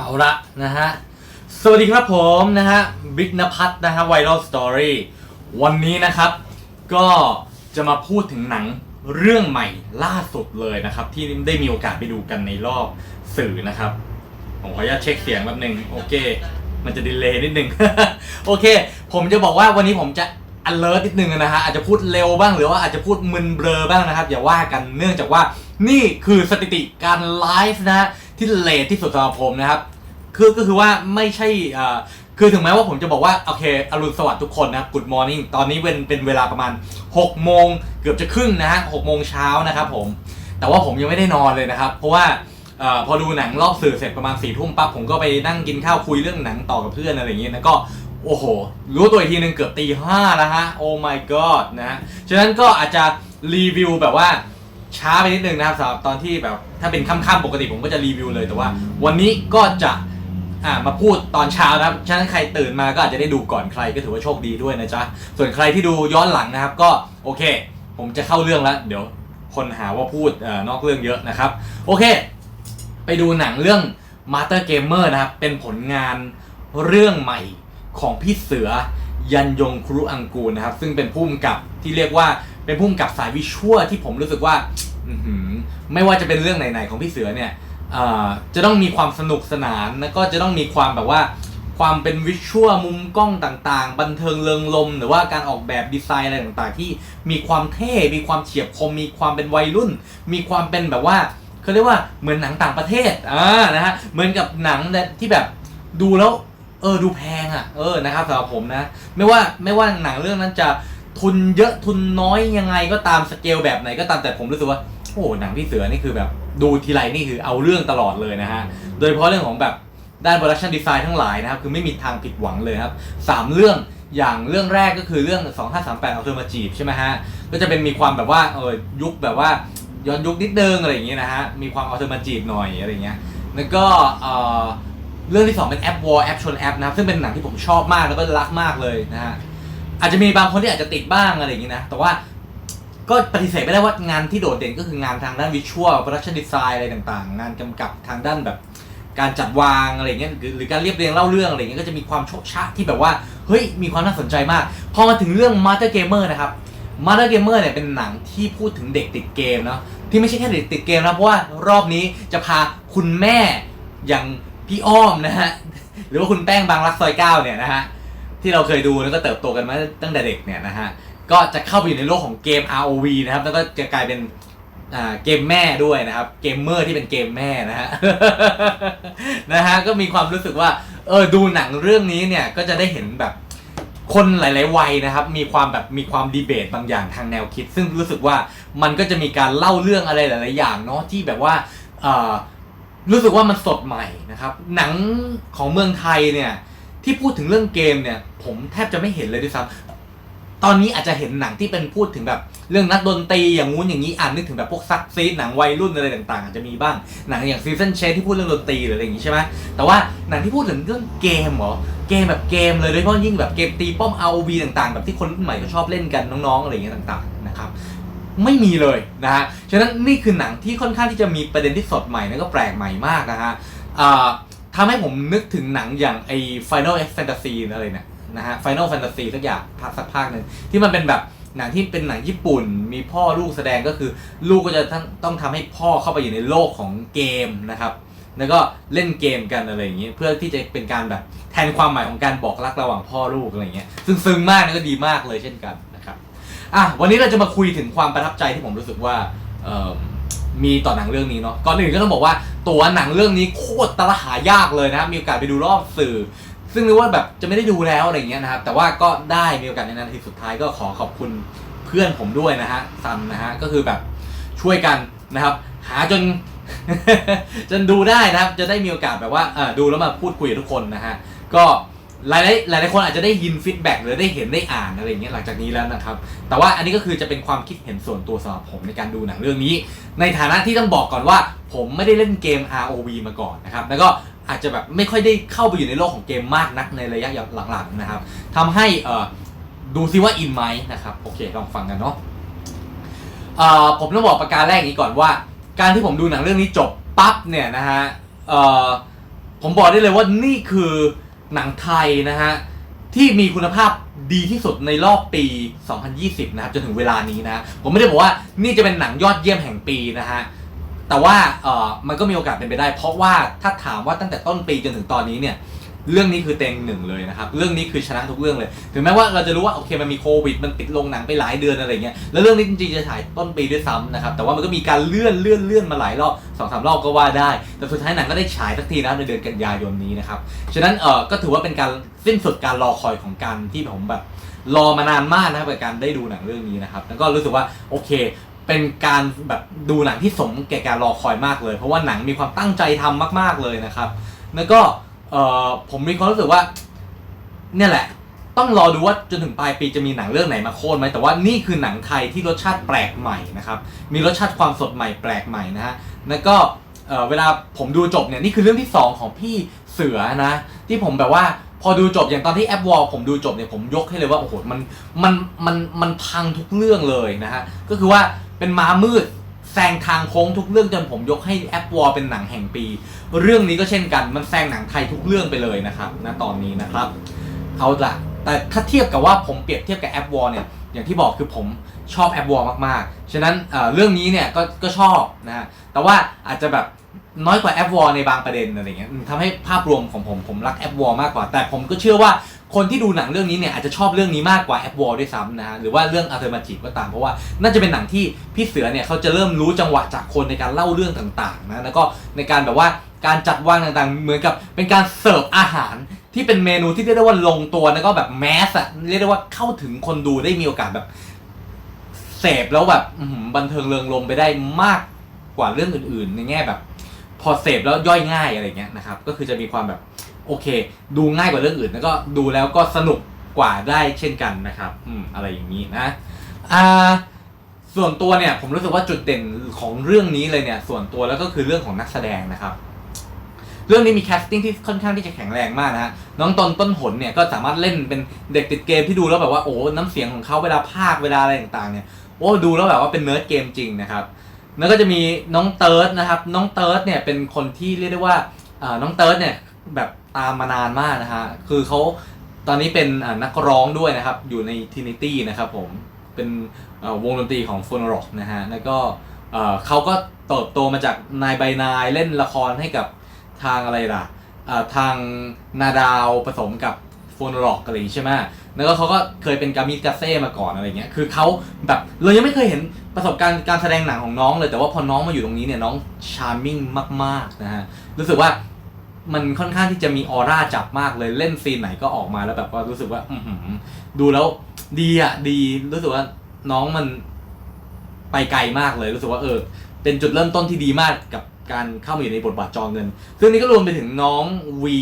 เอาละนะฮะ สวัสดีครับผมนะฮะบิ๊กนภัทรนะฮะไวรัลสตอรี่วันนี้นะครับ ก็จะมาพูดถึงหนังเรื่องใหม่ล่าสุดเลยนะครับ ที่ได้มีโอกาสไปดูกันในรอบสื่อนะครับ ผมขออนุญาตเช็คเสียงแป๊บหนึ่งโอเค มันจะดีเลย์นิดนึง โอเค ผมจะบอกว่าวันนี้ผมจะ alert นิดนึงนะฮะอาจจะพูดเร็วบ้างหรือว่าอาจจะพูดมึนเบลอบ้างนะครับ อย่าว่ากันเนื่องจากว่านี่คือสถิติการไลฟ์นะฮะ ที่เลทที่สุดสำหรับผมนะครับ คือก็คือว่าไม่ใช่อ่าคือถึงแม้ว่าผมจะบอกว่า โอเคอรุณสวัสดิ์ทุกคนนะครับ Good morning ตอนนี้เป็นเป็นเวลาประมาณ 6 โมง เกือบจะครึ่งนะฮะ6โมงเช้านะครับผม แต่ว่าผมยังไม่ได้นอนเลยนะครับ เพราะว่าอพอดูหนังรอบสื่อเสร็จประมาณสี่ทุ่มปั๊บผมก็ไปนั่งกินข้าวคุยเรื่องหนังต่อกับเพื่อนอะไรอย่างเงี้ยแล้วก็โอ้โห รู้ตัวอีกทีหนึงเกือบตีห้าแล้วฮะ โอ้ my god นะฮะ ฉะนั้นก็อาจจะรีวิวแบบว่าช้าไปนิดนึงนะครับสำหรับตอนที่แบบ ถ้าเป็นค่ำๆปกติผมก็จะรีวิวเลยแต่ว่า วันนี้ก็จะอ่ามาพูดตอนเช้านะครับฉะนั้นใครตื่นมาก็อาจจะได้ดูก่อนใครก็ถือว่าโชคดีด้วยนะจ๊ะส่วนใครที่ดูย้อนหลังนะครับ ก็โอเค ผมจะเข้าเรื่องแล้ว เดี๋ยวคนหาว่าพูดอนอกเรื่องเยอะนะครับ โอเค ไปดูหนังเรื่อง Master Gamer นะครับ เป็นผลงานเรื่องใหม่ของพี่เสือยันยงครุอังกูลนะครับ ซึ่งเป็นผู้กำกับที่เรียกว่าเป็นผู้กำกับสายวิชวลที่ผมรู้สึกว่า อื้อหือไม่ว่าจะเป็นเรื่องไหนๆของพี่เสือเนี่ยเอ่อจะต้องมีความสนุกสนานแล้วก็จะต้องมีความแบบว่า ความเป็นวิชวลมุมกล้องต่างๆ บันเทิงเริงรมย์หรือว่าการออกแบบดีไซน์อะไรต่างๆ ที่มีความเท่ มีความเฉียบคม มีความเป็นวัยรุ่น มีความเป็นแบบว่าเขาเรียกว่าเหมือนหนังต่างประเทศอ่านะฮะเหมือนกับหนังที่แบบดูแล้ว เออดูแพงอะเออนะครับสำหรับผมนะ ไม่ว่าไม่ว่าหนังเรื่องนั้นจะทุนเยอะทุนน้อยยังไงก็ตามสเกลแบบไหนก็ตามแต่ผมรู้สึกว่า อ้โหหนังพี่เสือนี่คือแบบดูทีไรนี่คือเอาเรื่องตลอดเลยนะฮะ โดยเฉพาะเรื่องของแบบด้านโปรดักชันดีไซน์ทั้งหลายนะครับ คือไม่มีทางผิดหวังเลยครับสามเรื่องอย่างเรื่องแรกก็คือเรื่อง 2538เอาเธอมาจีบใช่ไหมฮะ ก็จะเป็นมีความแบบว่าเออยุคแบบว่าย้อนยุคนิดนึงอะไรอย่างเงี้ยนะฮะ มีความเอาเธอมาจีบหน่อยอะไรเงี้ย แล้วก็เอ่อเรื่องที่2เป็นแอปวอลแอปชนแอปนะครับ ซึ่งเป็นหนังที่ผมชอบมากแล้วก็รักมากเลยนะฮะ อาจจะมีบางคนที่อาจจะติดบ้างอะไรอย่างนี้นะ แต่ว่า ก็ปฏิเสธไม่ได้ว่างานที่โดดเด่นก็คืองานทางด้านวิชวลโปรดักชันดีไซน์อะไรต่างๆ งานกำกับทางด้านแบบการจัดวางอะไรเงี้ยหรือหรือการเรียบเรียงเล่าเรื่องอะไรเงี้ยก็จะมีความโชกชะที่แบบว่าเฮ้ยมีความน่าสนใจมาก พอมาถึงเรื่อง Master Gamer นะครับ Master Gamer เนี่ยเป็นหนังที่พูดถึงเด็กติดเกมเนาะที่ไม่ใช่แค่เด็กติดเกมนะเพราะว่ารอบนี้จะพาคุณแม่อย่างพี่อ้อมนะฮะหรือว่าคุณแป้งบางรักซอยเก้าเนี่ยนะฮะที่เราเคยดูแล้วก็เติบโตกันมาตั้งแต่เด็กเนี่ยนะฮะ ก็จะเข้าไปอยู่ในโลกของเกม ROV นะครับ แล้วก็จะกลายเป็นเกมแม่ด้วยนะครับ เกมเมอร์ที่เป็นเกมแม่นะฮะ นะฮะ ก็มีความรู้สึกว่า เออ ดูหนังเรื่องนี้เนี่ย ก็จะได้เห็นแบบคนหลาย ๆ วัยนะครับ มีความแบบมีความดีเบตบางอย่างทางแนวคิด ซึ่งรู้สึกว่ามันก็จะมีการเล่าเรื่องอะไรหลาย ๆ อย่างเนาะที่แบบว่าเออรู้สึกว่ามันสดใหม่นะครับ หนังของเมืองไทยเนี่ยที่พูดถึงเรื่องเกมเนี่ย ผมแทบจะไม่เห็นเลยด้วยซ้ำ ตอนนี้อาจจะเห็นหนังที่เป็นพูดถึงแบบ เรื่องนักดนตรีอย่างงู้นอย่างนี้อ่านนึกถึงแบบพวกซักซีหนังวัยรุ่นอะไรต่างๆอาจจะมีบ้างหนังอย่างซีซันเชที่พูดเรื่องดนตรีหรืออะไรอย่างนี้ใช่ไหมแต่ว่าหนังที่พูดถึงเรื่องเกมเหรอเกมแบบเกมเลยโดยเฉพาะยิ่งแบบเกมตีป้อม ROV ต่างๆ แบบที่คนรุ่นใหม่ก็ชอบเล่นกันน้องๆอะไรอย่างเงี้ยต่างๆนะครับไม่มีเลยนะฮะฉะนั้นนี่คือหนังที่ค่อนข้างที่จะมีประเด็นที่สดใหม่แล้วก็แปลกใหม่มากนะฮะทำให้ผมนึกถึงหนังอย่างไอ้ Final Fantasy อะไรเนี่ย นะฮะ Final Fantasy สักอย่างภาคสักภาคหนึ่งที่มันเป็นแบบหนังที่เป็นหนังญี่ปุ่น มีพ่อลูกแสดงก็คือ ลูกก็จะต้องต้องทำให้พ่อเข้าไปอยู่ในโลกของเกมนะครับ แล้วก็เล่นเกมกันอะไรอย่างเงี้ยเพื่อที่จะเป็นการแบบแทนความหมายของการบอกรักระหว่างพ่อลูกอะไรอย่างเงี้ยซึ่งซึ้งมากแล้วก็ดีมากเลยเช่นกันนะครับอะวันนี้เราจะมาคุยถึงความประทับใจที่ผมรู้สึกว่ามีต่อหนังเรื่องนี้เนาะก่อนอื่นก็ต้องบอกว่าตัวหนังเรื่องนี้โคตรตะละหายากเลยนะครับมีโอกาสไปดูรอบสื่อ ซึ่งนึกว่าแบบจะไม่ได้ดูแล้วอะไรเงี้ยนะครับ แต่ว่าก็ได้มีโอกาสในนาทีสุดท้ายก็ขอขอบคุณเพื่อนผมด้วยนะฮะซันนะฮะก็คือแบบช่วยกันนะครับ หาจน จนดูได้นะครับ จะได้มีโอกาสแบบว่าดูแล้วมาพูดคุยกับทุกคนนะฮะก็หลายๆหลายๆคนอาจจะได้ยินฟีดแบ็กหรือได้เห็นได้อ่านอะไรเงี้ยหลังจากนี้แล้วนะครับ แต่ว่าอันนี้ก็คือจะเป็นความคิดเห็นส่วนตัวสำหรับผมในการดูหนังเรื่องนี้ ในฐานะที่ต้องบอกก่อนว่า ผมไม่ได้เล่นเกม ROV มาก่อนนะครับ แล้วก็ อาจจะแบบไม่ค่อยได้เข้าไปอยู่ในโลกของเกมมากนักในระยะหลังๆนะครับทำให้ดูซิว่าอินไหมนะครับโอเคลองฟังกันเนาะผมต้องบอกประการแรกอย่างนี้ก่อนว่า การที่ผมดูหนังเรื่องนี้จบปั๊บเนี่ยนะฮะผมบอกได้เลยว่านี่คือหนังไทยนะฮะที่มีคุณภาพดีที่สุดในรอบปี 2020 นะครับจนถึงเวลานี้นะ ผมไม่ได้บอกว่านี่จะเป็นหนังยอดเยี่ยมแห่งปีนะฮะ แต่ว่าเออมันก็มีโอกาสเป็นไปได้ เพราะว่าถ้าถามว่าตั้งแต่ต้นปีจนถึงตอนนี้เนี่ยเรื่องนี้คือเต็งหนึ่งเลยนะครับ เรื่องนี้คือชนะทุกเรื่องเลย ถึงแม้ว่าเราจะรู้ว่าโอเคมันมีโควิด มันติดลงหนังไปหลายเดือนอะไรเงี้ย แล้วเรื่องนี้จริงๆจะถ่ายต้นปีด้วยซ้ำนะครับ แต่ว่ามันก็มีการเลื่อนเลื่อนเลื่อนมาหลายรอบสองสามรอบก็ว่าได้ แต่สุดท้ายหนังก็ได้ฉายสักทีนะในเดือนกันยายนนี้นะครับ ฉะนั้นเออก็ถือว่าเป็นการสิ้นสุดการรอคอยของการที่ผมแบบรอมานานมากนะครับกับการได้ดูหนังเรื่องนี้นะครับ แล้วก็รู้สึกว่าโอเค เป็นการแบบดูหนังที่สมแก่การรอคอยมากเลย เพราะว่าหนังมีความตั้งใจทำมาก ๆเลยนะครับ แล้วก็เออผมมีความรู้สึกว่า เนี่ยแหละ ต้องรอดูว่าจนถึงปลายปีจะมีหนังเรื่องไหนมาโค่นไหมแต่ว่านี่คือหนังไทยที่รสชาติแปลกใหม่นะครับมีรสชาติความสดใหม่แปลกใหม่นะฮะแล้วก็เออเวลาผมดูจบเนี่ยนี่คือเรื่องที่ 2 ของพี่เสือนะที่ผมแบบว่าพอดูจบอย่างตอนที่แอปวอลผมดูจบเนี่ยผมยกให้เลยว่าโอ้โหมันมันมันมันพังทุกเรื่องเลยนะฮะก็คือว่า เป็นม้ามืดแซงทางโค้งทุกเรื่องจนผมยกให้แอปวอลเป็นหนังแห่งปี เรื่องนี้ก็เช่นกันมันแซงหนังไทยทุกเรื่องไปเลยนะครับณตอนนี้นะครับ เอาละแต่ถ้าเทียบกับว่าผมเปรียบเทียบกับแอปวอลเนี่ยอย่างที่บอกคือผมชอบแอปวอลมากๆ ฉะนั้นเเรื่องนี้เนี่ยก็ก็ชอบนะแต่ว่าอาจจะแบบน้อยกว่าแอปวอลในบางประเด็นอะไรเงี้ยทำให้ภาพรวมของผมผมรักแอปวอลมากกว่า แต่ผมก็เชื่อว่า คนที่ดูหนังเรื่องนี้เนี่ยอาจจะชอบเรื่องนี้มากกว่าแอปวอลด้วยซ้ำนะฮะหรือว่าเรื่องอัลเทอร์มาทีฟก็ตามเพราะว่าน่าจะเป็นหนังที่พี่เสือเนี่ยเขาจะเริ่มรู้จังหวะจากคนในการเล่าเรื่องต่างๆนะแล้วก็ในการแบบว่าการจัดวางต่างๆ เหมือนกับเป็นการเสิร์ฟอาหารที่เป็นเมนูที่เรียกได้ว่าลงตัวแล้วก็แบบแมสอะเรียกได้ว่าเข้าถึงคนดูได้มีโอกาสแบบเสพแล้วแบบบันเทิงเริงรมไปได้มากกว่าเรื่องอื่นๆ ในแง่แบบ พอเสพแล้วย่อยง่ายอะไรเงี้ยนะครับก็คือจะมีความแบบ โอเค ดูง่ายกว่าเรื่องอื่นแล้วก็ดูแล้วก็สนุกกว่าได้เช่นกันนะครับ อืมอะไรอย่างนี้นะอ่าส่วนตัวเนี่ยผมรู้สึกว่าจุดเด่นของเรื่องนี้เลยเนี่ยส่วนตัวแล้วก็คือเรื่องของนักแสดงนะครับ เรื่องนี้มีแคสติ้งที่ค่อนข้างที่จะแข็งแรงมากนะฮะน้องตนต้นหนเนี่ยก็สามารถเล่นเป็นเด็กติดเกมที่ดูแล้วแบบว่าโอ้น้ำเสียงของเขาเวลาพากเวลาอะไรต่างๆเนี่ยโอ้ดูแล้วแบบว่าเป็นเนิร์ดเกมจริงนะครับ แล้วก็จะมีน้องเติร์ดนะครับ น้องเติร์ดเนี่ยเป็นคนที่เรียกได้ว่าอ่าน้องเติร์ดเนี่ยแบบ ตามมานานมากนะฮะ คือเขาตอนนี้เป็นนักร้องด้วยนะครับ อยู่ในทินิตี้นะครับผม เป็นวงดนตรีของฟ o นร็อกนะฮะ แล้วก็เขาก็เติบโตมาจากนายใบนายเล่นละครให้กับทางอะไรล่ะทางนาดาวผสมกับโฟนร็อกอะไรอย่างงี้ใช่ไหมแล้วก็เขาก็เคยเป็นกามิกาเซ่มาก่อนอะไรเงี้ย คือเขาแบบเรายังไม่เคยเห็นประสบการณ์การแสดงหนังของน้องเลย แต่ว่าพอน้องมาอยู่ตรงนี้เนี่ยน้องชาร์มมิ่งมากๆนะฮะ รู้สึกว่า มันค่อนข้างที่จะมีออร่าจับมากเลยเล่นซีนไหนก็ออกมาแล้วแบบว่ารู้สึกว่า อือหือดูแล้วดีอะดีรู้สึกว่าน้องมันไปไกลมากเลยรู้สึกว่าเออ เป็นจุดเริ่มต้นที่ดีมากกับการเข้ามาอยู่ในบทบาทจอเงิน ซึ่งนี้ก็รวมไปถึงน้องวี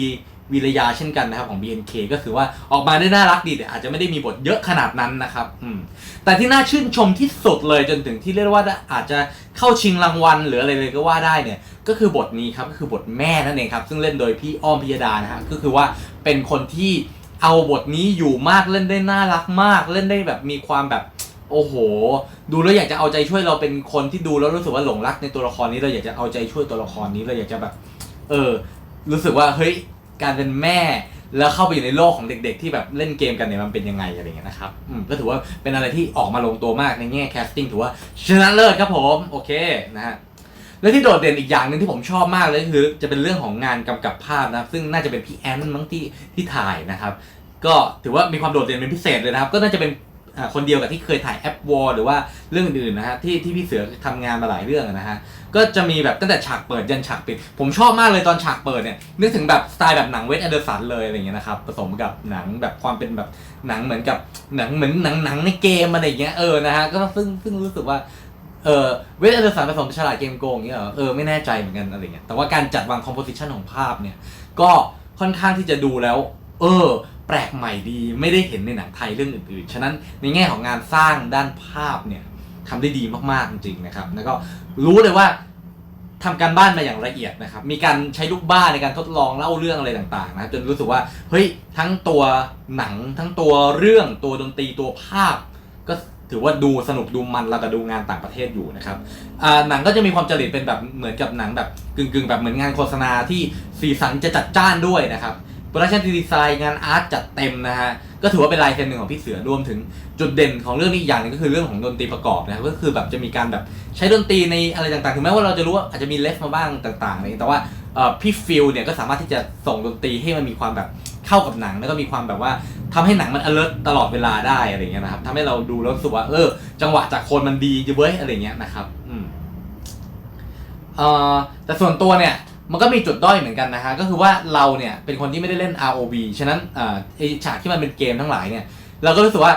วีรยาเช่นกันนะครับของ BNK ก็คือว่าออกมาได้น่ารักดีแต่อาจจะไม่ได้มีบทเยอะขนาดนั้นนะครับอืมแต่ที่น่าชื่นชมที่สุดเลยจนถึงที่เรียกว่าอาจจะเข้าชิงรางวัลหรืออะไรเลยก็ว่าได้เนี่ยก็คือบทนี้ครับก็คือบทแม่นั่นเองครับซึ่งเล่นโดยพี่อ้อมพิยดานะฮะก็คือว่าเป็นคนที่เอาบทนี้อยู่มากเล่นได้น่ารักมาก เล่นได้แบบมีความแบบโอ้โห ดูแล้วอยากจะเอาใจช่วยเราเป็นคนที่ดูแล้วรู้สึกว่าหลงรักในตัวละครนี้เราอยากจะเอาใจช่วยตัวละครนี้เราอยากจะแบบ เออ รู้สึกว่าเฮ้ย การเป็นแม่ แล้วเข้าไปอยู่ในโลกของเด็ก ๆ ที่แบบเล่นเกมกันเนี่ยมันเป็นยังไงอะไรเงี้ยนะครับอืมก็ถือว่าเป็นอะไรที่ออกมาลงตัวมากในแง่แคสติ้งถือว่าชนะเลิศครับผมโอเคนะฮะและที่โดดเด่นอีกอย่างหนึ่งที่ผมชอบมากเลยคือ จะเป็นเรื่องของงานกำกับภาพนะซึ่งน่าจะเป็นพี่แอนมั้งที่ที่ถ่ายนะครับ ก็ถือว่ามีความโดดเด่นเป็นพิเศษเลยนะครับ ก็น่าจะเป็น คนเดียวกับที่เคยถ่ายแอปวอลหรือว่าเรื่องอื่นๆนะฮะที่ที่พี่เสือทำงานมาหลายเรื่องนะฮะก็จะมีแบบตั้งแต่ฉากเปิดยันฉากปิด ผมชอบมากเลยตอนฉากเปิดเนี่ยนึกถึงแบบสไตล์แบบหนังเวสแอนเดอร์สันเลยอะไรเงี้ยนะครับผสมกับหนังแบบความเป็นแบบหนังเหมือนกับหนังเหมือนหนังหนังในเกมอะไรเงี้ยเออนะฮะก็ซึ่งซึ่งรู้สึกว่าเออเวสแอนเดอร์สันผสมฉลาดเกมโกงอย่างเงี้ยเออไม่แน่ใจเหมือนกันอะไรเงี้ยแต่ว่าการจัดวางคอมโพสิชันของภาพเนี่ย ก็ค่อนข้างที่จะดูแล้ว เออ แปลกใหม่ดีไม่ได้เห็นในหนังไทยเรื่องอื่นๆ ฉะนั้นในแง่ของงานสร้างด้านภาพเนี่ยทำได้ดีมากๆจริงๆนะครับ แล้วก็รู้เลยว่าทำการบ้านมาอย่างละเอียดนะครับ มีการใช้ลูกบ้านในการทดลองเล่าเรื่องอะไรต่างๆนะจนรู้สึกว่าเฮ้ยทั้งตัวหนังทั้งตัวเรื่องตัวดนตรีตัวภาพ ก็ถือว่าดูสนุกดูมันเรากับดูงานต่างประเทศอยู่นะครับหนังก็จะมีความจริตเป็นแบบเหมือนกับหนังแบบกึ่งๆ แบบเหมือนงานโฆษณาที่สีสันจะจัดจ้านด้วยนะครับ รดักชันดีไซน์งานอาร์ตจัดเต็มนะฮะ ก็ถือว่าเป็นลายเซ็นหนึ่งของพี่เสือรวมถึงจุดเด่นของเรื่องนี้อีกอย่างนึงก็คือเรื่องของดนตรีประกอบนะครับก็คือแบบจะมีการแบบใช้ดนตรีในอะไรต่างๆ ถึงแม้ว่าเราจะรู้ว่าอาจจะมีเลฟมาบ้างต่างๆอะไรอย่างเงี้ยแต่ว่าพี่ฟิลเนี่ยก็สามารถที่จะส่งดนตรีให้มันมีความแบบเข้ากับหนังแล้วก็มีความแบบว่าทำให้หนังมัน alert ตลอดเวลาได้อะไรเงี้ยนะครับทำให้เราดูแล้วรู้สึกว่าเออ จังหวะจากคนมันดีจะเว้ยอะไรเงี้ยนะครับ อืมเอ่อแต่ส่วนตัวเนี่ย มันก็มีจุดด้อยเหมือนกันนะฮะก็คือว่าเราเนี่ยเป็นคนที่ไม่ได้เล่น ROV ฉะนั้นอ่อไอฉากที่มันเป็นเกมทั้งหลายเนี่ยเราก็รู้สึกว่า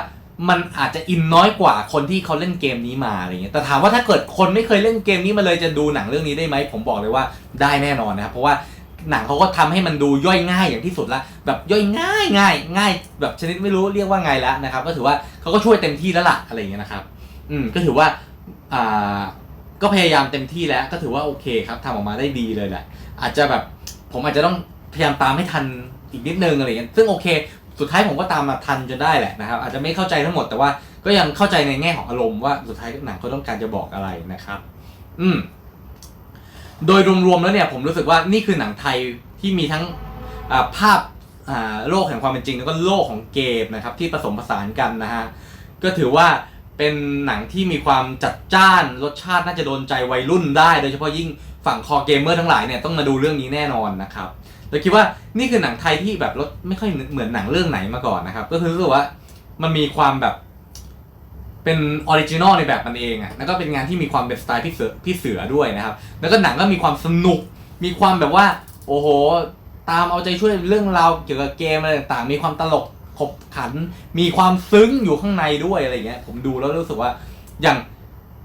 มันอาจจะอินน้อยกว่าคนที่เขาเล่นเกมนี้มาอะไรเงี้ยแต่ถามว่าถ้าเกิดคนไม่เคยเล่นเกมนี้มาเลยจะดูหนังเรื่องนี้ได้ไหมผมบอกเลยว่าได้แน่นอนนะครับเพราะว่าหนังเขาก็ทำให้มันดูย่อยง่ายอย่างที่สุดละแบบย่อยง่ายง่ายง่ายแบบชนิดไม่รู้เรียกว่าไงแล้วนะครับ ก็ถือว่าเขาก็ช่วยเต็มที่แล้วล่ะอะไรเงี้ยนะครับ อืมก็ถือว่าอ่า ก็พยายามเต็มที่แล้วก็ถือว่าโอเคครับทำออกมาได้ดีเลยแหละ อาจจะแบบผมอาจจะต้องพยายามตามให้ทันอีกนิดนึงอะไรเงี้ยซึ่งโอเค สุดท้ายผมก็ตามมาทันจนได้แหละนะครับ อาจจะไม่เข้าใจทั้งหมดแต่ว่าก็ยังเข้าใจในแง่ของอารมณ์ว่าสุดท้ายหนังเขาต้องการจะบอกอะไรนะครับ อืมโดยรวมๆแล้วเนี่ยผมรู้สึกว่านี่คือหนังไทยที่มีทั้งาภาพาโลกแห่งความเป็นจริง แล้วก็โลกของเกมนะครับที่ผสมผสานกันนะฮะก็ถือว่า เป็นหนังที่มีความจัดจ้านรสชาติน่าจะโดนใจวัยรุ่นได้โดยเฉพาะยิ่งฝั่งคอเกมเมอร์ทั้งหลายเนี่ยต้องมาดูเรื่องนี้แน่นอนนะครับเราคิดว่านี่คือหนังไทยที่แบบรสไม่ค่อยเหมือนหนังเรื่องไหนมาก่อนนะครับ ก็คือรู้สึกว่ามันมีความแบบเป็นออริจินอลในแบบมันเองอะแล้วก็เป็นงานที่มีความเป็นสไตล์พี่เสือพี่เสือด้วยนะครับ แล้วก็หนังก็มีความสนุก มีความแบบว่า โอ้โห ตามเอาใจช่วยเรื่องราวเกี่ยวกับเกมอะไรต่างๆ มีความตลก ขบขัน มีความซึ้งอยู่ข้างในด้วยอะไรเงี้ย ผมดูแล้วรู้สึกว่าอย่าง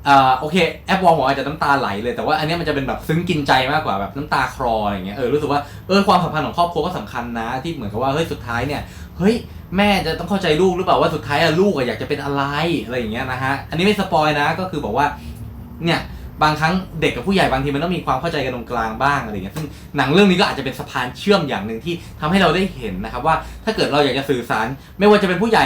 อ่าโอเคแอปวอลผมอาจจะน้ำตาไหลเลยแต่ว่าอันนี้มันจะเป็นแบบซึ้งกินใจมากกว่าแบบน้ำตาคลออะไรเงี้ยเออรู้สึกว่าเออความสัมพันธ์ของครอบครัวก็สำคัญนะที่เหมือนกับว่าเฮ้ยสุดท้ายเนี่ยเฮ้ยแม่จะต้องเข้าใจลูกหรือเปล่าว่าสุดท้ายอะลูกอะอยากจะเป็นอะไรอะไรอย่างเงี้ยนะฮะอันนี้ไม่สปอยนะก็คือบอกว่าเนี่ย บางครั้งเด็กกับผู้ใหญ่บางทีมันต้องมีความเข้าใจกันตรงกลางบ้างอะไรอย่างเงี้ยซึ่งหนังเรื่องนี้ก็อาจจะเป็นสะพานเชื่อมอย่างหนึ่งที่ทำให้เราได้เห็นนะครับว่าถ้าเกิดเราอยากจะสื่อสาร ไม่ว่าจะเป็นผู้ใหญ่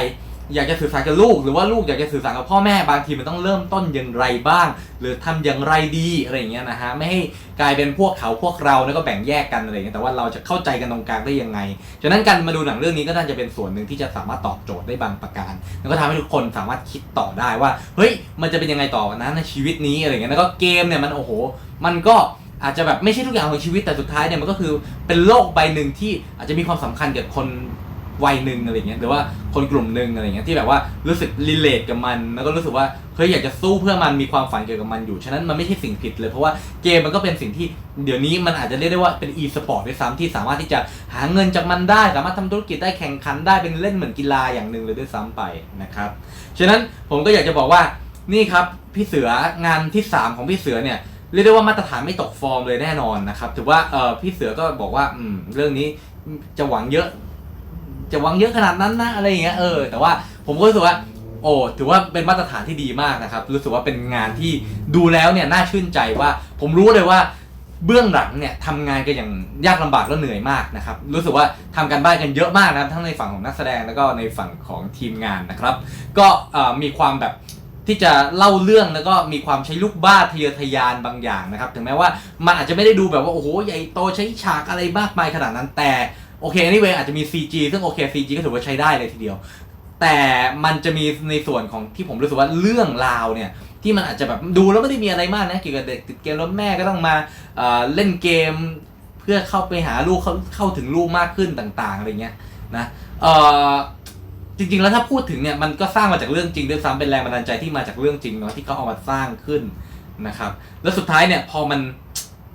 อยากจะสื่อสารกับลูก หรือว่าลูกอยากจะสื่อสารกับพ่อแม่บางทีมันต้องเริ่มต้นอย่างไรบ้าง หรือทำอย่างไรดีอะไรอย่างเงี้ยนะฮะไม่ให้กลายเป็นพวกเขาพวกเราแล้วก็แบ่งแยกกันอะไรเงี้ยแต่ว่าเราจะเข้าใจกันตรงกลางได้ยังไงฉะนั้นการมาดูหนังเรื่องนี้ก็น่าจะเป็นส่วนหนึ่งที่จะสามารถตอบโจทย์ได้บางประการ แล้วก็ทำให้ทุกคนสามารถคิดต่อได้ว่าเฮ้ยมันจะเป็นยังไงต่อนะในชีวิตนี้อะไรเงี้ยแล้วก็เกมเนี่ยมันโอ้โห มันก็อาจจะแบบไม่ใช่ทุกอย่างของชีวิตแต่สุดท้ายเนี่ยมันก็คือเป็นโลกใบหนึ่งที่อาจจะมีความสำคัญกับคน วัยหนึ่งอะไรเงี้ยหรือว่าคนกลุ่มหนึ่งอะไรเงี้ยที่แบบว่ารู้สึกรีเลทกับมัน แล้วก็รู้สึกว่าเฮ้ยอยากจะสู้เพื่อมันมีความฝันเกี่ยวกับมันอยู่ฉะนั้นมันไม่ใช่สิ่งผิดเลยเพราะว่าเกมมันก็เป็นสิ่งที่เดี๋ยวนี้มันอาจจะเรียกได้ว่าเป็น e สปอร์ตด้วยซ้ำที่สามารถที่จะหาเงินจากมันได้ สามารถทำธุรกิจได้แข่งขันได้เป็นเล่นเหมือนกีฬาอย่างหนึ่งเลยด้วยซ้ำไปนะครับฉะนั้นผมก็อยากจะบอกว่านี่ครับพี่เสืองานที่ 3 ของพี่เสือเนี่ยเรียกได้ว่ามาตรฐานไม่ตกฟอร์มเลยแน่นอนนะครับถือว่าเออพี่เสือก็บอกว่าอืมเรื่องนี้จะหวังเยอะ จะหวังเยอะขนาดนั้นนะอะไรอย่างเงี้ยเออแต่ว่าผมก็รู้สึกว่า โอ้ถือว่าเป็นมาตรฐานที่ดีมากนะครับ รู้สึกว่าเป็นงานที่ดูแล้วเนี่ยน่าชื่นใจว่า ผมรู้เลยว่าเบื้องหลังเนี่ยทำงานกันอย่างยากลำบากและเหนื่อยมากนะครับ รู้สึกว่าทำกันบ้านกันเยอะมากนะทั้งในฝั่งของนักแสดงแล้วก็ในฝั่งของทีมงานนะครับ ก็มีความแบบที่จะเล่าเรื่องแล้วก็มีความใช้ลูกบ้าทะเยอทะยานบางอย่างนะครับ ถึงแม้ว่ามันอาจจะไม่ได้ดูแบบว่าโอ้โหใหญ่โตใช้ฉากอะไรมากมายขนาดนั้นแต่ โอเค anyway อาจจะมี CG ซึ่งโอเค CG ก็ถือว่าใช้ได้เลยทีเดียว แต่มันจะมีในส่วนของที่ผมรู้สึกว่าเรื่องราวเนี่ย ที่มันอาจจะแบบดูแล้วไม่ได้มีอะไรมากนะเกี่ยวกับเด็กติดเกมแล้วแม่ก็ต้องมาเเล่นเกม เพื่อเข้าไปหาลูกเข้าเข้าถึงลูกมากขึ้นต่าง ๆอะไรเงี้ยนะเออจริงๆแล้วถ้าพูดถึงเนี่ยมันก็สร้างมาจากเรื่องจริงด้วยซ้ำเป็นแรงบันดาลใจที่มาจากเรื่องจริงเนาะที่เขาเอามาสร้างขึ้นนะครับ แล้วสุดท้ายเนี่ยพอมัน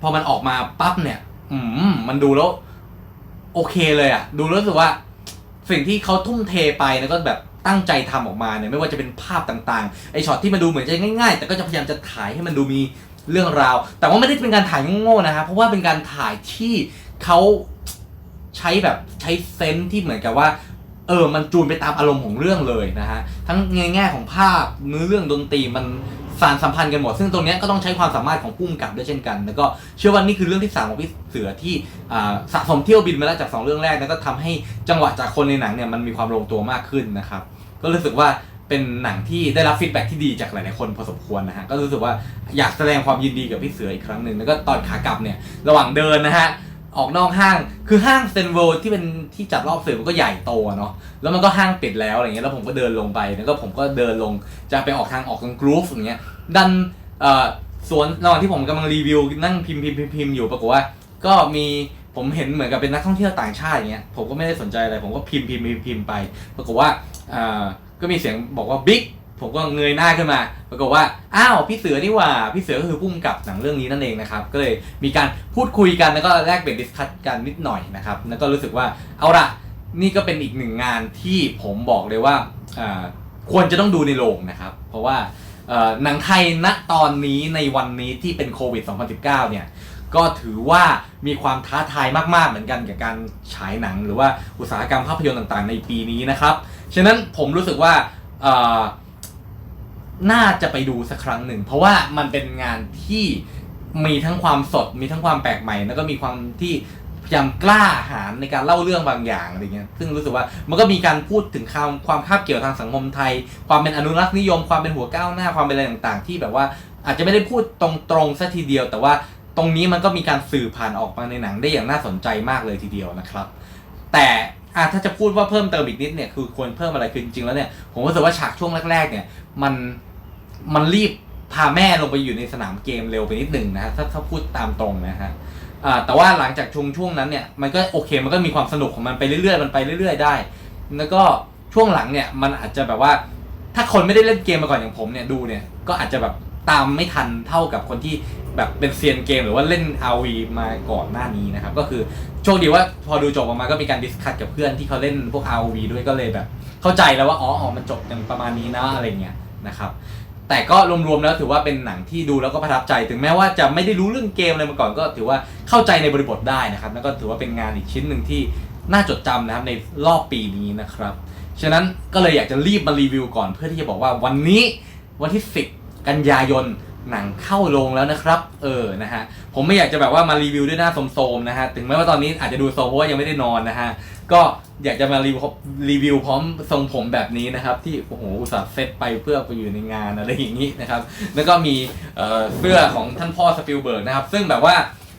พอมันออกมาปั๊บเนี่ย อืมมันดูแล้ว โอเคเลยอะดูแล้วรู้สึกว่า สิ่งที่เขาทุ่มเทไปแล้วก็แบบตั้งใจทำออกมาเนี่ยไม่ว่าจะเป็นภาพต่างๆไอช็อตที่มันดูเหมือนจะง่ายๆ แต่ก็จะพยายามจะถ่ายให้มันดูมีเรื่องราว แต่ว่าไม่ได้เป็นการถ่ายโง่ๆนะครับเพราะว่าเป็นการถ่ายที่เขาใช้แบบใช้เซนส์ที่เหมือนกับว่าเออ มันจูนไปตามอารมณ์ของเรื่องเลยนะฮะ ทั้งแง่ของภาพเนื้อเรื่องดนตรีมัน สารสัมพันธ์กันหมด ซึ่งตรงนี้ก็ต้องใช้ความสามารถของผู้กำกับด้วยเช่นกัน แล้วก็เชื่อว่านี่คือเรื่องที่สามของพี่เสือที่สะสมเที่ยวบินมาแล้วจากสองเรื่องแรกแล้วก็ทำให้จังหวะจากคนในหนังเนี่ยมันมีความลงตัวมากขึ้นนะครับ ก็รู้สึกว่าเป็นหนังที่ได้รับฟีดแบ็กที่ดีจากหลายๆคนพอสมควรนะฮะก็รู้สึกว่าอยากแสดงความยินดีกับพี่เสืออีกครั้งหนึ่งแล้วก็ตอนขากลับเนี่ยระหว่างเดินนะฮะ ออกนอกห้าง คือห้างเซนเวลที่เป็นที่จัดรอบสื่อมันก็ใหญ่โตเนาะ แล้วมันก็ห้างปิดแล้วอะไรเงี้ย แล้วผมก็เดินลงไป แล้วก็ผมก็เดินลง จะไปออกทางออกทางกรูฟอย่างเงี้ย ดันเอ่อสวนระหว่างที่ผมกำลังรีวิวนั่งพิมพ์พิมพ์พิมพ์พิมอยู่ปรากฏว่า ก็มีผมเห็นเหมือนกับเป็นนักท่องเที่ยวต่างชาติอย่างเงี้ย ผมก็ไม่ได้สนใจอะไร ผมก็พิมพ์พิมพ์พิมพ์พิมไป ปรากฏว่าอ่าก็มีเสียงบอกว่าบิ๊ก ผมก็เงยหน้าขึ้นมาปรากฏว่าอ้าวพี่เสือนี่หว่าพี่เสือก็คือผู้กำกับหนังเรื่องนี้นั่นเองนะครับก็เลยมีการพูดคุยกันแล้วก็แลกเปลี่ยนดิสคัทกันนิดหน่อยนะครับแล้วก็รู้สึกว่าเอาละนี่ก็เป็นอีกหนึ่งงานที่ผมบอกเลยว่าควรจะต้องดูในโรงนะครับ เพราะว่าหนังไทยณตอนนี้ในวันนี้ที่เป็นโควิด 2019 เนี่ยก็ถือว่ามีความท้าทายมาก ๆ เหมือนกันกับการฉายหนัง หรือว่าอุตสาหกรรมภาพยนตร์ต่าง ๆ ในปีนี้นะครับ ฉะนั้นผมรู้สึกว่า น่าจะไปดูสักครั้งหนึ่ง เพราะว่ามันเป็นงานที่มีทั้งความสดมีทั้งความแปลกใหม่ แล้วก็มีความที่พยายามกล้าหาญในการเล่าเรื่องบางอย่างอะไรเงี้ยซึ่งรู้สึกว่ามันก็มีการพูดถึงความความคาบเกี่ยวทางสังคมไทย ความเป็นอนุรักษ์นิยม ความเป็นหัวก้าวหน้าความเป็นอะไรต่างๆ ที่แบบว่าอาจจะไม่ได้พูดตรงๆซะทีเดียว แต่ว่าตรงนี้มันก็มีการสื่อผ่านออกมาในหนังได้อย่างน่าสนใจมากเลยทีเดียวนะครับ แต่ อะถ้าจะพูดว่าเพิ่มเติมอีกนิดเนี่ยคือควรเพิ่มอะไรคือจริงๆแล้วเนี่ยผมรู้สึกว่าฉากช่วงแรก ๆ เนี่ยมันมันรีบพาแม่ลงไปอยู่ในสนามเกมเร็วไปนิดหนึ่งนะฮะถ้าถ้าพูดตามตรงนะฮะอ่าแต่ว่าหลังจากช่วงช่วงนั้นเนี่ยมันก็โอเคมันก็มีความสนุกของมันไปเรื่อยๆมันไปเรื่อยๆได้ แล้วก็ช่วงหลังเนี่ยมันอาจจะแบบว่า ถ้าคนไม่ได้เล่นเกมมาก่อนอย่างผมเนี่ยดูเนี่ยก็อาจจะแบบ ตามไม่ทันเท่ากับคนที่แบบเป็นเซียนเกมหรือว่าเล่น RV มาก่อนหน้านี้นะครับ ก็คือโชคดีว่าพอดูจบออกมาก็มีการดิสคัทกับเพื่อนที่เขาเล่นพวก RV ด้วยก็เลยแบบ เข้าใจแล้วว่าอ๋ออ๋อมันจบกันประมาณนี้นะอะไรเงี้ยนะครับแต่ก็รวมๆแล้วถือว่าเป็นหนังที่ดูแล้วก็ประทับใจ ถึงแม้ว่าจะไม่ได้รู้เรื่องเกมอะไรมาก่อน ก็ถือว่าเข้าใจในบริบทได้นะครับ แล้วก็ถือว่าเป็นงานอีกชิ้นหนึ่งที่น่าจดจำนะครับในรอบปีนี้นะครับ ฉะนั้นก็เลยอยากจะรีบมารีวิวก่อนเพื่อที่จะบอกว่าวันนี้วันที่ 10 กันยายนหนังเข้าโรงแล้วนะครับ เออนะฮะผมไม่อยากจะแบบว่ามารีวิวด้วยหน้าโสมๆนะฮะถึงแม้ว่าตอนนี้อาจจะดูโซเพราะว่ายังไม่ได้นอนนะฮะก็อยากจะมารีวิวรีวิวพร้อมทรงผมแบบนี้นะครับที่โอ้โหอุตส่าห์เซตไปเพื่อไปอยู่ในงานอะไรอย่างนี้นะครับแล้วก็มีเอ่อเสื้อของท่านพ่อสปิลเบิร์กนะครับซึ่งแบบว่า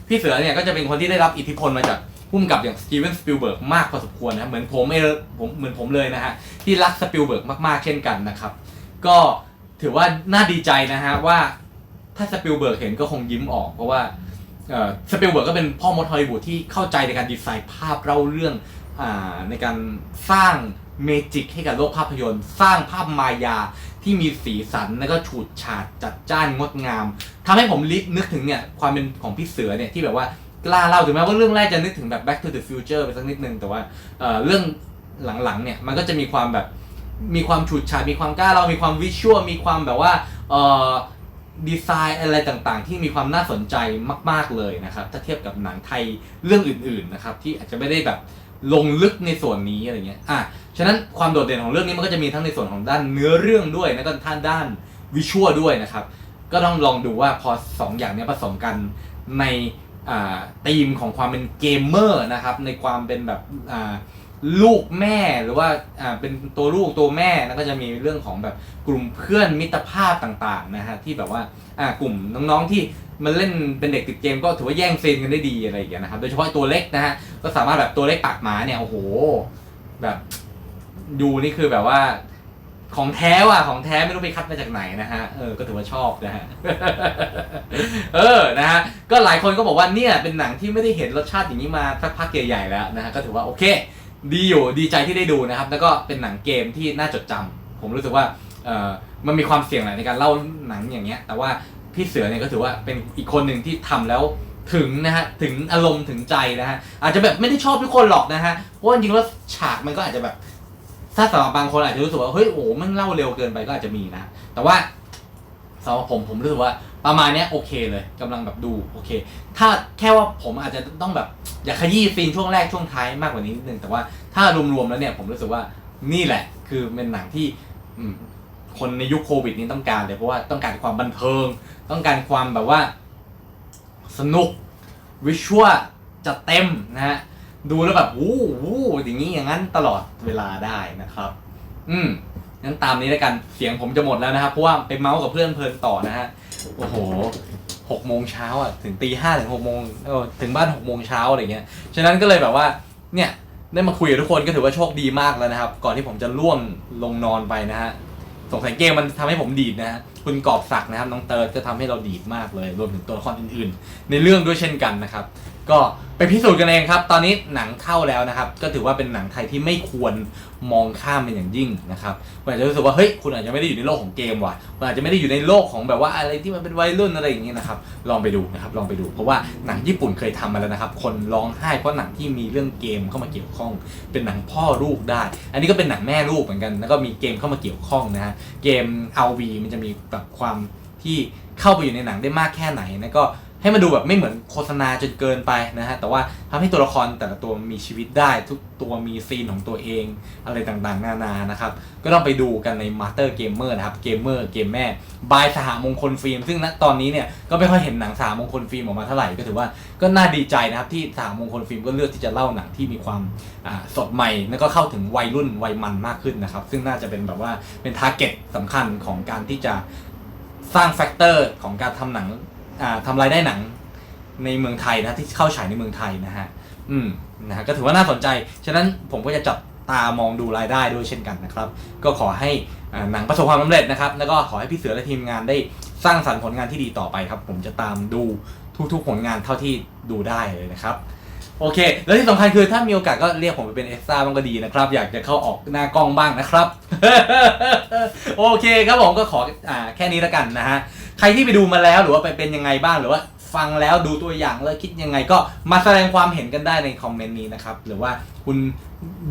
พี่เสือเนี่ยก็จะเป็นคนที่ได้รับอิทธิพลมาจากผู้กำกับอย่างสตีเวนสปิลเบิร์กมากพอสมควรนะเหมือนผมเองผมเหมือนผมเลยนะฮะที่รักสปิลเบิร์กมากๆเช่นกันนะครับก็ ถือว่าน่าดีใจนะฮะว่าถ้าสปิลเบิร์กเห็นก็คงยิ้มออกเพราะว่าสปิลเบิร์กก็เป็นพ่อมดฮอลลีวูดที่เข้าใจในการดีไซน์ภาพเล่าเรื่องอในการสร้างเมจิกให้กับโลกภาพยนตร์ สร้างภาพมายาที่มีสีสันแล้วก็ฉูดฉาดจัดจ้านงดงามทำให้ผมลินึกถึงเนี่ยความเป็นของพี่เสือเนี่ยที่แบบว่ากล้าเล่าถึงแม้ว่าเรื่องแรกจะนึกถึงแบบ Back to the Future ไปสักนิดนึงแต่ว่าเเรื่องหลังๆเนี่ยมันก็จะมีความแบบ มีความฉูดฉาดมีความกล้าเรามีความวิชวลมีความแบบว่าเอ่อดีไซน์อะไรต่างๆ ที่มีความน่าสนใจมาก ๆเลยนะครับ ถ้าเทียบกับหนังไทยเรื่องอื่นๆนะครับ ที่อาจจะไม่ได้แบบลงลึกในส่วนนี้อะไรเงี้ยอะฉะนั้นความโดดเด่นของเรื่องนี้มันก็จะมีทั้งในส่วนของด้านเนื้อเรื่องด้วยแล้วก็ท่านด้านวิชวลด้วยนะครับ ก็ต้องลองดูว่าพอสองอย่างนี้ผสมกันในอ่าธีมของความเป็นเกมเมอร์นะครับในความเป็นแบบอ่า ลูกแม่หรือว่าอ่าเป็นตัวลูกตัวแม่แล้วก็จะมีเรื่องของแบบกลุ่มเพื่อนมิตรภาพต่างๆนะฮะที่แบบว่าอ่ากลุ่มน้องๆที่มันเล่นเป็นเด็กติดเกมก็ถือว่าแย่งซีนกันได้ดีอะไรอย่างเงี้ยนะครับโดยเฉพาะตัวเล็กนะฮะก็สามารถแบบตัวเล็กปากหมาเนี่ยโอ้โหแบบดูนี่คือแบบว่าของแท้ว่ะของแท้ไม่รู้ไปคัดมาจากไหนนะฮะเออก็ถือว่าชอบนะฮะเออนะฮะก็หลายคนก็บอกว่าเนี่ยเป็นหนังที่ไม่ได้เห็นรสชาติอย่างนี้มาสักพักใหญ่ๆแล้วนะฮะก็ถือว่าโอเค ดีอยู่ดีใจที่ได้ดูนะครับ แล้วก็เป็นหนังเกมที่น่าจดจำผมรู้สึกว่าเออมันมีความเสี่ยงหละในการเล่าหนังอย่างเงี้ย แต่ว่าพี่เสือเนี่ยก็ถือว่าเป็นอีกคนหนึ่งที่ทำแล้วถึงนะฮะถึงอารมณ์ถึงใจนะฮะอาจจะแบบไม่ได้ชอบทุกคนหรอกนะฮะเพราะว่าจริงๆแล้วฉากมันก็อาจจะแบบ ถ้าสำหรับบางคนอาจจะรู้สึกว่าเฮ้ยโอ้โหมันเล่าเร็วเกินไปก็อาจจะมีนะ แต่ว่าสำหรับผมผมรู้สึกว่าประมาณเนี้ยโอเคเลยกำลังแบบดูโอเค ถ้าแค่ว่าผมอาจจะต้องแบบ อยากขยี้ซีนช่วงแรกช่วงท้ายมากกว่านี้นิดนึงแต่ว่าถ้ารวมๆแล้วเนี่ยผมรู้สึกว่านี่แหละ คือเป็นหนังที่อืมคนในยุคโควิดนี้ต้องการเลยเพราะว่าต้องการความบันเทิง ต้องการความแบบว่า สนุกวิชวลจะเต็มนะฮะดูแล้วแบบวู้วู้อย่างนี้อย่างนั้นตลอดเวลาได้นะครับ อืมงั้นตามนี้แล้วกันเสียงผมจะหมดแล้วนะครับเพราะว่าไปเมาส์กับเพื่อนเพลินต่อนะฮะโอ้โห หกโมงเช้าอะถึงตีห้าถึงหกโมงเออถึงบ้านหกโมงเช้าอะไรเงี้ยฉะนั้นก็เลยแบบว่าเนี่ยได้มาคุยกับทุกคนก็ถือว่าโชคดีมากแล้วนะครับ ก่อนที่ผมจะล่วงลงนอนไปนะฮะสงสัยเกมมันทำให้ผมดีดนะฮะคุณกอบศักนะครับน้องเติร์ดจะทำให้เราดีดมากเลย รวมถึงตัวละครอื่นๆ ในเรื่องด้วยเช่นกันนะครับ ก็ไปพิสูจน์กันเองครับ ตอนนี้หนังเข้าแล้วนะครับ ก็ถือว่าเป็นหนังไทยที่ไม่ควรมองข้ามเป็นอย่างยิ่งนะครับคุณอาจจะรู้สึกว่าเฮ้ยคุณอาจจะไม่ได้อยู่ในโลกของเกมว่ะคุณอาจจะไม่ได้อยู่ในโลกของแบบว่าอะไรที่มันเป็นวัยรุ่นอะไรอย่างนี้นะครับลองไปดูนะครับลองไปดู เพราะว่าหนังญี่ปุ่นเคยทำมาแล้วนะครับ คนร้องไห้เพราะหนังที่มีเรื่องเกมเข้ามาเกี่ยวข้อง เป็นหนังพ่อลูกได้ อันนี้ก็เป็นหนังแม่ลูกเหมือนกัน แล้วก็มีเกมเข้ามาเกี่ยวข้องนะฮะเกม RV มันจะมีแบบความที่เข้าไปอยู่ในหนังได้มากแค่ไหนนะก็ ให้มันดูแบบไม่เหมือนโฆษณาจนเกินไปนะฮะแต่ว่าทำให้ตัวละครแต่ละตัวมีชีวิตได้ทุกตัวมีซีนของตัวเองอะไรต่างๆ นานานะครับ ก็ต้องไปดูกันใน Master Gamer นะครับเกมเมอร์เกมแม่บายสหมงคลฟิล์ม ซึ่งณตอนนี้เนี่ยก็ไม่ค่อยเห็นหนังสหมงคลฟิล์มออกมาเท่าไหร่ก็ถือว่าก็น่าดีใจนะครับที่สหมงคลฟิล์มก็เลือกที่จะเล่าหนังที่มีความสดใหม่แล้วก็เข้าถึงวัยรุ่นวัยมันมากขึ้นนะครับ ซึ่งน่าจะเป็นแบบว่าเป็นทาร์เก็ตสำคัญของการที่จะสร้างแฟกเตอร์ของการทำหนัง ทำรายได้หนังในเมืองไทยนะที่เข้าฉายในเมืองไทยนะฮะอืมนะฮะก็ถือว่าน่าสนใจ ฉะนั้นผมก็จะจับตามองดูรายได้ด้วยเช่นกันนะครับ ก็ขอให้หนังประสบความสำเร็จนะครับ แล้วก็ขอให้พี่เสือและทีมงานได้สร้างสรรค์ผลงานที่ดีต่อไปครับ ผมจะตามดูทุกๆผลงานเท่าที่ดูได้เลยนะครับ โอเค แล้วที่สำคัญคือถ้ามีโอกาสก็เรียกผมไปเป็นเอ็กซ์ตร้าบ้างก็ดีนะครับ อยากจะเข้าออกหน้ากล้องบ้างนะครับ โอเคครับผมก็ขออ่าแค่นี้แล้วกันนะฮะ ใครที่ไปดูมาแล้วหรือว่าไปเป็นยังไงบ้างหรือว่าฟังแล้วดูตัวอย่างแล้วคิดยังไงก็มาแสดงความเห็นกันได้ในคอมเมนต์นี้นะครับ หรือว่าคุณ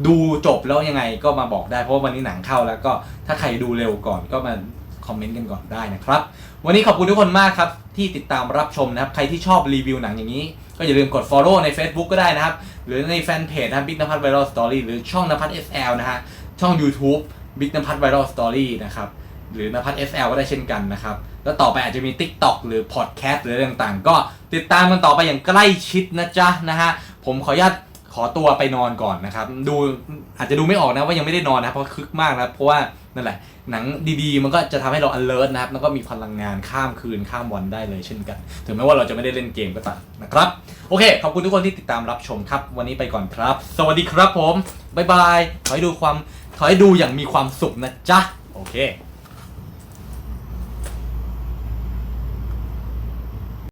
ดูจบแล้วยังไงก็มาบอกได้เพราะวันนี้หนังเข้าแล้วก็ถ้าใครดูเร็วก่อนก็มาคอมเมนต์กันก่อนได้นะครับ วันนี้ขอบคุณทุกคนมากครับที่ติดตามรับชมนะครับ ใครที่ชอบรีวิวหนังอย่างนี้ ก็อย่าลืมกด follow ใน Facebook ก็ได้นะครับ หรือในแฟนเพจนะครับ Big นภัทร Viral Story หรือช่องนภัทร SL นะฮะช่อง YouTube Big นภัทร Viral Story นะครับหรือนภัทร SL ก็ได้เช่นกันนะครับ แล้วต่อไปอาจจะมี TikTok หรือ Podcast หรืออะไรต่างๆ ก็ติดตามกันต่อไปอย่างใกล้ชิดนะจ๊ะนะฮะผมขออนุญาตขอตัวไปนอนก่อนนะครับ ดูอาจจะดูไม่ออกนะว่ายังไม่ได้นอนนะเพราะคึกมากนะเพราะว่า นั่นแหละ หนังดีๆ มันก็จะทำให้เรา alert นะครับ แล้วก็มีพลังงานข้ามคืนข้ามวันได้เลยเช่นกัน ถึงแม้ว่าเราจะไม่ได้เล่นเกมก็ตามนะครับ โอเค ขอบคุณทุกคนที่ติดตามรับชมครับ วันนี้ไปก่อนครับ สวัสดีครับผม บ๊ายบาย ขอให้ดูความ ขอให้ดูอย่างมีความสุขนะจ๊ะ โอเค